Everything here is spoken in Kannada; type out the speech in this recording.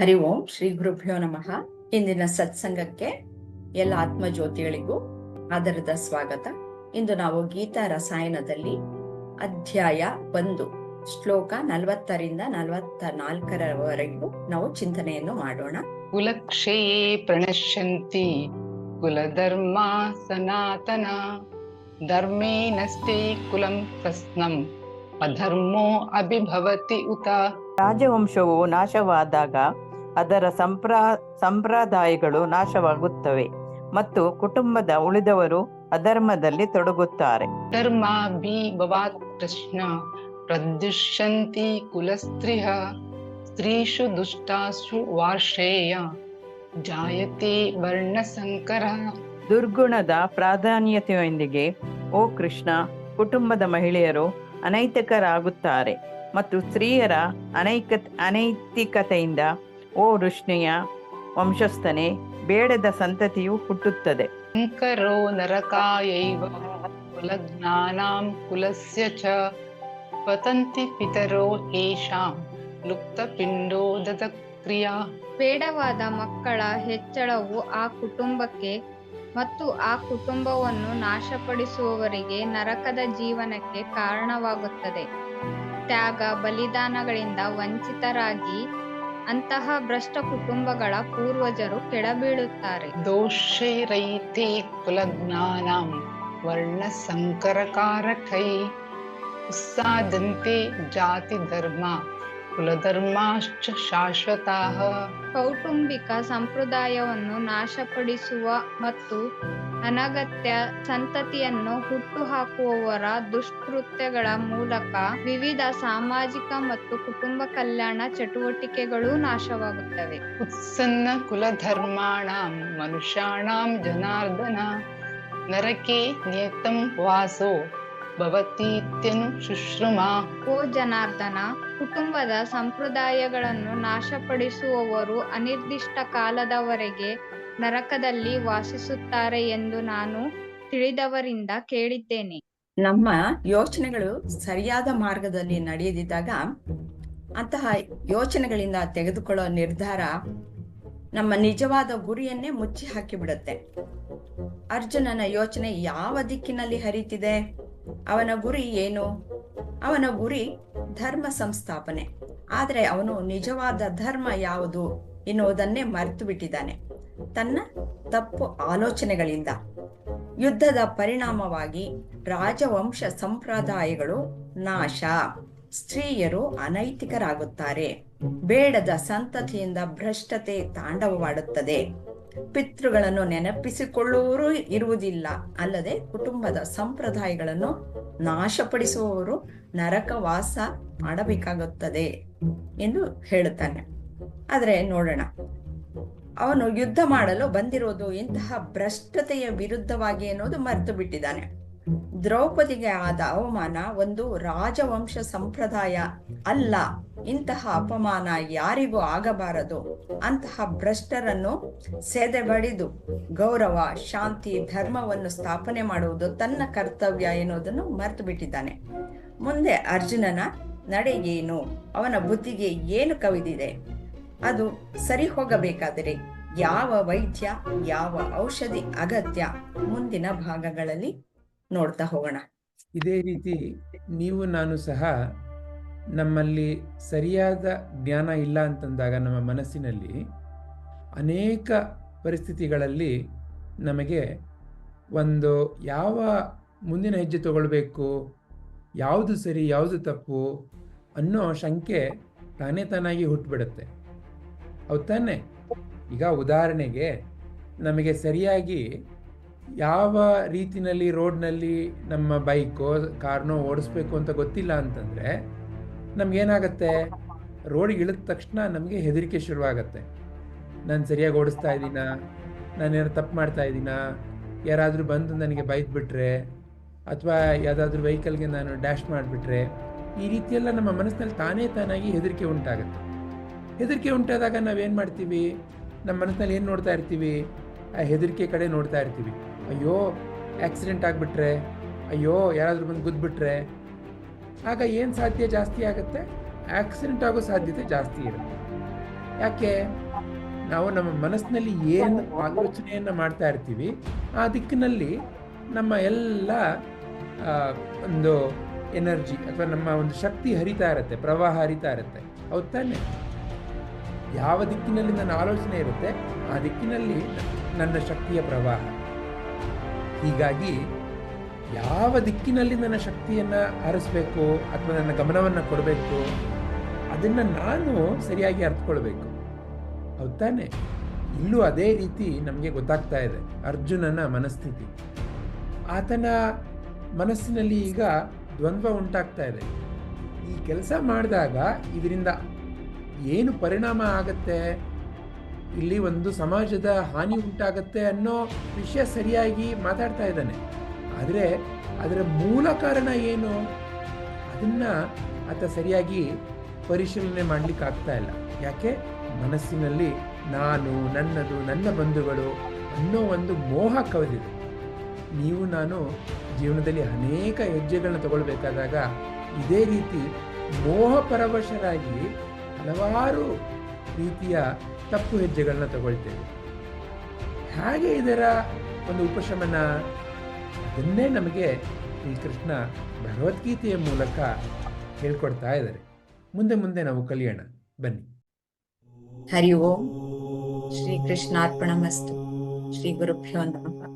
ಹರಿ ಓಂ ಶ್ರೀ ಗುರುಭ್ಯೋ ನಮಃ. ಇಂದಿನ ಸತ್ಸಂಗಕ್ಕೆ ಎಲ್ಲ ಆತ್ಮಜ್ಯೋತಿಗಳಿಗೂ ಆಧಾರದ ಸ್ವಾಗತ. ಇಂದು ನಾವು ಗೀತಾ ರಸಾಯನದಲ್ಲಿ ಅಧ್ಯಾಯ ಒಂದು ಶ್ಲೋಕ ನಲವತ್ತರಿಂದ ನಲವತ್ತ ನಾಲ್ಕರವರೆಗೂ ನಾವು ಚಿಂತನೆಯನ್ನು ಮಾಡೋಣ. ಕುಲಕ್ಷಯೇ ಪ್ರಣಶ್ಯಂತಿ ಕುಲಧರ್ಮ ಸನಾತನ ಧರ್ಮೇನಸ್ತಿ ಕುಲಂ ಪ್ರಶ್ನಂ ಅಧರ್ಮೋ ಅಭಿಭವತಿ ಉತ. ರಾಜವಂಶವು ನಾಶವಾದಾಗ ಅದರ ಸಂಪ್ರಾ ಸಂಪ್ರದಾಯಗಳು ನಾಶವಾಗುತ್ತವೆ ಮತ್ತು ಕುಟುಂಬದ ಉಳಿದವರು ಅಧರ್ಮದಲ್ಲಿ ತೊಡಗುತ್ತಾರೆ. ಧರ್ಮಾಭಿಭವಾತ್ ಕೃಷ್ಣ ಪ್ರದ್ಯುಷ್ಯಂತಿ ಕುಲಸ್ತ್ರೀಹ ಸ್ತ್ರೀಷು ದುಷ್ಟಾಸು ವಾರ್ಷೇಯ ಜಾಯತೆ ವರ್ಣಸಂಕರ. ದುರ್ಗುಣದ ಪ್ರಾಧಾನ್ಯತೆಯೊಂದಿಗೆ ಓ ಕೃಷ್ಣ ಕುಟುಂಬದ ಮಹಿಳೆಯರು ಅನೈತಿಕರಾಗುತ್ತಾರೆ ಮತ್ತು ಸ್ತ್ರೀಯರ ಅನೈಕ ಅನೈತಿಕತೆಯಿಂದ ಓ ಋಷ್ಣಿಯ ವಂಶಸ್ಥನೇ ಬೇಡದ ಸಂತತಿಯು ಹುಟ್ಟುತ್ತದೆ. ಶಂಕರೋ ನರಕಾಯೈವ ಕುಲಜ್ಞಾನಾಂ ಕುಲಸ್ಯ ಚ ಪತಂತಿ ಪಿತರೋ ಏಷಾಂ ಲುಪ್ತ ಪಿಂಡೋದದ ಕ್ರಿಯಾ ಬೇಡವಾದ ಮಕ್ಕಳ ಹೆಚ್ಚಳವು ಆ ಕುಟುಂಬಕ್ಕೆ ಮತ್ತು ಆ ಕುಟುಂಬವನ್ನು ನಾಶಪಡಿಸುವವರಿಗೆ ನರಕದ ಜೀವನಕ್ಕೆ ಕಾರಣವಾಗುತ್ತದೆ. ತ್ಯಾಗ ಬಲಿದಾನಗಳಿಂದ ವಂಚಿತರಾಗಿ ಅಂತಹ ಭ್ರಷ್ಟ ಕುಟುಂಬಗಳ ಪೂರ್ವಜರು ಕೆಳಬೀಳುತ್ತಾರೆ ದೋಷೈರೈತೆ ಕುಲಜ್ಞಾನಾಂ ಕೈ ಉತ್ಸಾದಂತೆ ಜಾತಿ ಧರ್ಮ ಕುಲಧರ್ಮಾಶ್ಚ ಶಾಶ್ವತ ಕೌಟುಂಬಿಕ ಸಂಪ್ರದಾಯವನ್ನು ನಾಶಪಡಿಸುವ ಮತ್ತು ಅನಗತ್ಯ ಸಂತತಿಯನ್ನು ಹುಟ್ಟುಹಾಕುವವರ ದುಷ್ಕೃತ್ಯಗಳ ಮೂಲಕ ವಿವಿಧ ಸಾಮಾಜಿಕ ಮತ್ತು ಕುಟುಂಬ ಕಲ್ಯಾಣ ಚಟುವಟಿಕೆಗಳು ನಾಶವಾಗುತ್ತವೆ. ಉತ್ಸನ್ನ ಕುಲಧರ್ಮಾಣಾಂ ಮನುಷ್ಯಾಣಾಂ ಜನಾರ್ದನ ನರಕೆ ನಿಯತಂ ವಾಸೋ ಭವತೀತ್ಯನು ಶುಶ್ರುಮಾ. ಓ ಜನಾರ್ದನ ಕುಟುಂಬದ ಸಂಪ್ರದಾಯಗಳನ್ನು ನಾಶಪಡಿಸುವವರು ಅನಿರ್ದಿಷ್ಟ ಕಾಲದವರೆಗೆ ನರಕದಲ್ಲಿ ವಾಸಿಸುತ್ತಾರೆ ಎಂದು ನಾನು ತಿಳಿದವರಿಂದ ಕೇಳಿದ್ದೇನೆ. ನಮ್ಮ ಯೋಚನೆಗಳು ಸರಿಯಾದ ಮಾರ್ಗದಲ್ಲಿ ನಡೆಯದಿದ್ದಾಗ ಅಂತಹ ಯೋಚನೆಗಳಿಂದ ತೆಗೆದುಕೊಳ್ಳೋ ನಿರ್ಧಾರ ನಮ್ಮ ನಿಜವಾದ ಗುರಿಯನ್ನೇ ಮುಚ್ಚಿ ಹಾಕಿಬಿಡುತ್ತೆ. ಅರ್ಜುನನ ಯೋಚನೆ ಯಾವ ದಿಕ್ಕಿನಲ್ಲಿ ಹರಿತಿದೆ? ಅವನ ಗುರಿ ಏನು? ಅವನ ಗುರಿ ಧರ್ಮ ಸಂಸ್ಥಾಪನೆ. ಆದರೆ ಅವನು ನಿಜವಾದ ಧರ್ಮ ಯಾವುದು ಎನ್ನುವುದನ್ನೇ ಮರೆತು ಬಿಟ್ಟಿದ್ದಾನೆ ತನ್ನ ತಪ್ಪು ಆಲೋಚನೆಗಳಿಂದ. ಯುದ್ಧದ ಪರಿಣಾಮವಾಗಿ ರಾಜವಂಶ ಸಂಪ್ರದಾಯಗಳು ನಾಶ. ಸ್ತ್ರೀಯರು ಅನೈತಿಕರಾಗುತ್ತಾರೆ. ಬೇಡದ ಸಂತತಿಯಿಂದ ಭ್ರಷ್ಟತೆ ತಾಂಡವವಾಡುತ್ತದೆ. ಪಿತೃಗಳನ್ನು ನೆನಪಿಸಿಕೊಳ್ಳುವರೂ ಇರುವುದಿಲ್ಲ. ಅಲ್ಲದೆ ಕುಟುಂಬದ ಸಂಪ್ರದಾಯಗಳನ್ನು ನಾಶಪಡಿಸುವವರು ನರಕವಾಸ ಮಾಡಬೇಕಾಗುತ್ತದೆ ಎಂದು ಹೇಳುತ್ತಾನೆ. ಆದರೆ ನೋಡೋಣ. ಅವನು ಯುದ್ಧ ಮಾಡಲು ಬಂದಿರೋದು ಇಂತಹ ಭ್ರಷ್ಟತೆಯ ವಿರುದ್ಧವಾಗಿ ಅನ್ನೋದು ಮರೆತು ಬಿಟ್ಟಿದ್ದಾನೆ. ದ್ರೌಪದಿಗೆ ಆದ ಅವಮಾನ ಒಂದು ರಾಜವಂಶ ಸಂಪ್ರದಾಯ ಅಲ್ಲ. ಇಂತಹ ಅಪಮಾನ ಯಾರಿಗೂ ಆಗಬಾರದು. ಅಂತಹ ಭ್ರಷ್ಟರನ್ನು ಸೆದೆಬಡಿದು ಗೌರವ, ಶಾಂತಿ, ಧರ್ಮವನ್ನು ಸ್ಥಾಪನೆ ಮಾಡುವುದು ತನ್ನ ಕರ್ತವ್ಯ ಎನ್ನುವುದನ್ನು ಮರೆತು ಬಿಟ್ಟಿದ್ದಾನೆ. ಮುಂದೆ ಅರ್ಜುನನ ನಡೆ ಏನು ಅವನ ಬುದ್ಧಿಗೆ ಏನು ಕವಿದಿದೆ? ಅದು ಸರಿ ಹೋಗಬೇಕಾದರೆ ಯಾವ ವೈದ್ಯ, ಯಾವ ಔಷಧಿ ಅಗತ್ಯ ಮುಂದಿನ ಭಾಗಗಳಲ್ಲಿ ನೋಡ್ತಾ ಹೋಗೋಣ. ಇದೇ ರೀತಿ ನೀವು ನಾನು ಸಹ ನಮ್ಮಲ್ಲಿ ಸರಿಯಾದ ಜ್ಞಾನ ಇಲ್ಲ ಅಂತಂದಾಗ ನಮ್ಮ ಮನಸ್ಸಿನಲ್ಲಿ ಅನೇಕ ಪರಿಸ್ಥಿತಿಗಳಲ್ಲಿ ನಮಗೆ ಒಂದು ಯಾವ ಮುಂದಿನ ಹೆಜ್ಜೆ ತಗೊಳ್ಬೇಕು, ಯಾವುದು ಸರಿ, ಯಾವುದು ತಪ್ಪು ಅನ್ನೋ ಶಂಕೆ ತಾನೇ ತಾನಾಗಿ ಹುಟ್ಟುಬಿಡುತ್ತೆ ಹೌದು ತಾನೆ? ಈಗ ಉದಾಹರಣೆಗೆ ನಮಗೆ ಸರಿಯಾಗಿ ಯಾವ ರೀತಿನಲ್ಲಿ ರೋಡ್ನಲ್ಲಿ ನಮ್ಮ ಬೈಕೋ, ಕಾರ್ನೋ ಓಡಿಸ್ಬೇಕು ಅಂತ ಗೊತ್ತಿಲ್ಲ ಅಂತಂದರೆ ನಮಗೇನಾಗತ್ತೆ? ರೋಡಿಗೆ ಇಳಿದ ತಕ್ಷಣ ನಮಗೆ ಹೆದರಿಕೆ ಶುರುವಾಗತ್ತೆ. ನಾನು ಸರಿಯಾಗಿ ಓಡಿಸ್ತಾ ಇದ್ದೀನಾ? ನಾನೇನಾದ್ರು ತಪ್ಪು ಮಾಡ್ತಾ ಇದ್ದೀನಾ? ಯಾರಾದರೂ ಬಂದು ನನಗೆ ಬೈದ್ಬಿಟ್ರೆ ಅಥವಾ ಯಾವುದಾದ್ರೂ ವೆಹಿಕಲ್ಗೆ ನಾನು ಡ್ಯಾಶ್ ಮಾಡಿಬಿಟ್ರೆ ಈ ರೀತಿಯೆಲ್ಲ ನಮ್ಮ ಮನಸ್ಸಿನಲ್ಲಿ ತಾನೇ ತಾನಾಗಿ ಹೆದರಿಕೆ ಉಂಟಾಗುತ್ತೆ. ಹೆದರಿಕೆ ಉಂಟಾದಾಗ ನಾವೇನು ಮಾಡ್ತೀವಿ? ನಮ್ಮ ಮನಸ್ಸಿನಲ್ಲಿ ಏನು ನೋಡ್ತಾ ಇರ್ತೀವಿ? ಆ ಹೆದರಿಕೆ ಕಡೆ ನೋಡ್ತಾ ಇರ್ತೀವಿ. ಅಯ್ಯೋ ಆಕ್ಸಿಡೆಂಟ್ ಆಗಿಬಿಟ್ರೆ, ಅಯ್ಯೋ, ಯಾರಾದರೂ ಬಂದು ಗುದ್ದುಬಿಟ್ರೆ ಆಗ ಏನು ಸಾಧ್ಯ ಜಾಸ್ತಿ ಆಗುತ್ತೆ? ಆಕ್ಸಿಡೆಂಟ್ ಆಗೋ ಸಾಧ್ಯತೆ ಜಾಸ್ತಿ ಇರುತ್ತೆ. ಯಾಕೆ? ನಾವು ನಮ್ಮ ಮನಸ್ಸಿನಲ್ಲಿ ಏನು ಆಲೋಚನೆಯನ್ನು ಮಾಡ್ತಾ ಇರ್ತೀವಿ, ಆ ದಿಕ್ಕಿನಲ್ಲಿ ನಮ್ಮ ಎಲ್ಲ ಒಂದು ಎನರ್ಜಿ ಅಥವಾ ನಮ್ಮ ಒಂದು ಶಕ್ತಿ ಹರಿತಾ ಇರುತ್ತೆ, ಪ್ರವಾಹ ಹರಿತಾ ಇರುತ್ತೆ. ಹೌದ್ ತಾನೆ? ಯಾವ ದಿಕ್ಕಿನಲ್ಲಿ ನನ್ನ ಆಲೋಚನೆ ಇರುತ್ತೆ, ಆ ದಿಕ್ಕಿನಲ್ಲಿ ನನ್ನ ಶಕ್ತಿಯ ಪ್ರವಾಹ. ಹೀಗಾಗಿ ಯಾವ ದಿಕ್ಕಿನಲ್ಲಿ ನನ್ನ ಶಕ್ತಿಯನ್ನು ಹರಿಸ್ಬೇಕು ಅಥವಾ ನನ್ನ ಗಮನವನ್ನು ಕೊಡಬೇಕು, ಅದನ್ನು ನಾನು ಸರಿಯಾಗಿ ಅರ್ಥಕೊಳ್ಬೇಕು ಹೌದಾನೆ ಇಲ್ಲೂ ಅದೇ ರೀತಿ ನಮಗೆ ಗೊತ್ತಾಗ್ತಾ ಇದೆ, ಅರ್ಜುನನ ಮನಸ್ಥಿತಿ. ಆತನ ಮನಸ್ಸಿನಲ್ಲಿ ಈಗ ದ್ವಂದ್ವ ಉಂಟಾಗ್ತಾ ಇದೆ. ಈ ಕೆಲಸ ಮಾಡಿದಾಗ ಇದರಿಂದ ಏನು ಪರಿಣಾಮ ಆಗತ್ತೆ? ಇಲ್ಲಿ ಒಂದು ಸಮಾಜದ ಹಾನಿ ಉಂಟಾಗತ್ತೆ ಅನ್ನೋ ವಿಷಯ ಸರಿಯಾಗಿ ಮಾತಾಡ್ತಾ ಇದ್ದಾನೆ. ಆದರೆ ಅದರ ಮೂಲ ಕಾರಣ ಏನು? ಅದನ್ನ ಆತ ಸರಿಯಾಗಿ ಪರಿಶೀಲನೆ ಮಾಡ್ಲಿಕ್ಕೆ ಆಗ್ತಾ ಇಲ್ಲ. ಯಾಕೆ? ಮನಸ್ಸಿನಲ್ಲಿ ನಾನು, ನನ್ನದು, ನನ್ನ ಬಂಧುಗಳು ಅನ್ನೋ ಒಂದು ಮೋಹ ಕವಿದಿದೆ. ನೀವು, ನಾನು ಜೀವನದಲ್ಲಿ ಅನೇಕ ಹೆಜ್ಜೆಗಳನ್ನ ತಗೊಳ್ಬೇಕಾದಾಗ ಇದೇ ರೀತಿ ಮೋಹ ಪರವಶರಾಗಿ ಹಲವಾರು ರೀತಿಯ ತಪ್ಪು ಹೆಜ್ಜೆಗಳನ್ನ ತಗೊಳ್ತೇವೆ. ಹಾಗೆ ಇದರ ಒಂದು ಉಪಶಮನ ಅದನ್ನೇ ನಮಗೆ ಶ್ರೀಕೃಷ್ಣ ಭಗವದ್ಗೀತೆಯ ಮೂಲಕ ಹೇಳ್ಕೊಡ್ತಾ ಇದ್ದಾರೆ. ಮುಂದೆ ಮುಂದೆ ನಾವು ಕಲಿಯೋಣ. ಬನ್ನಿ. ಹರಿ ಓಂ. ಶ್ರೀ ಕೃಷ್ಣಾರ್ಪಣಮಸ್ತು. ಶ್ರೀ ಗುರುಭ್ಯೋ ನಮಃ.